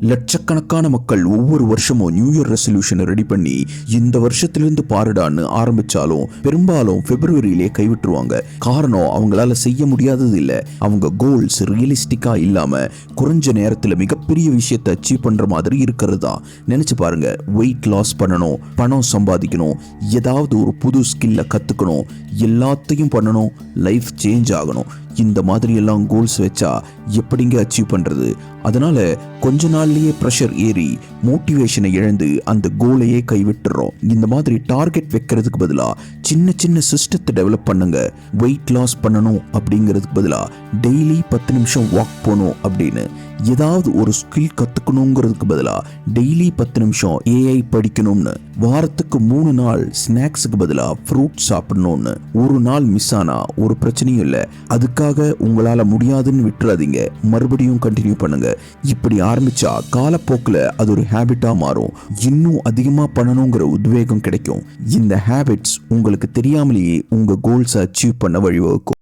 லட்சக்கணக்கான மக்கள் ஒவ்வொரு வருஷமும் நியூ இயர் ரெசல்யூஷனை ரெடி பண்ணி இந்த வருஷத்திலிருந்து பாருடான்னு ஆரம்பிச்சாலும் பெரும்பாலும் பிப்ரவரியிலே கைவிட்டுருவாங்க. காரணம் அவங்களால செய்ய முடியாதது இல்ல அவங்க கோல்ஸ் ரியலிஸ்டிக்கா இல்லாம குறைஞ்ச நேரத்துல மிகப்பெரிய விஷயத்தை அச்சீவ் பண்ற மாதிரி இருக்கிறது தான் நினைச்சு பாருங்க வெயிட் லாஸ் பண்ணணும் பணம் சம்பாதிக்கணும் ஏதாவது ஒரு புது ஸ்கில்ல கத்துக்கணும் எல்லாத்தையும் பண்ணணும் லைஃப் சேஞ்ச் ஆகணும். இந்த மாதிரியெல்லாம் கோல்ஸ் வச்சா எப்படிங்க அச்சீவ் பண்ணுறது அதனால் கொஞ்ச நாள்லேயே ப்ரெஷர் ஏறி மோட்டிவேஷனை இழந்து அந்த கோலையே கைவிட்டுறோம். இந்த மாதிரி டார்கெட் வைக்கிறதுக்கு பதிலாக சின்ன சின்ன சிஸ்டத்தை டெவலப் பண்ணுங்க. வெயிட் லாஸ் பண்ணணும் அப்படிங்கிறதுக்கு பதிலாக டெய்லி பத்து நிமிஷம் வாக் போகணும் அப்படின்னு. ஏதாவது ஒரு ஸ்கில் கற்றுக்கணுங்கிறதுக்கு பதிலாக டெய்லி பத்து நிமிஷம் ஏஐ படிக்கணும்னு வாரத்துக்கு மூணு நாள் ஸ்நாக்ஸுக்கு பதிலாக ஃப்ரூட் சாப்பிடணும்னு ஒரு நாள் மிஸ் ஆனால் ஒரு பிரச்சனையும் இல்லை. அதுக்காக உங்களால் முடியாதுன்னு விட்டுறாதீங்க. மறுபடியும் கண்டினியூ பண்ணுங்க. இப்படி ஆரம்பிச்சா காலப்போக்கில் அது ஒரு ஹேபிட்டாக மாறும். இன்னும் அதிகமாக பண்ணணுங்கிற உத்வேகம் கிடைக்கும். இந்த ஹேபிட்ஸ் உங்களுக்கு தெரியாமலேயே உங்கள் கோல்ஸை அச்சீவ் பண்ண வழிவகுக்கும்.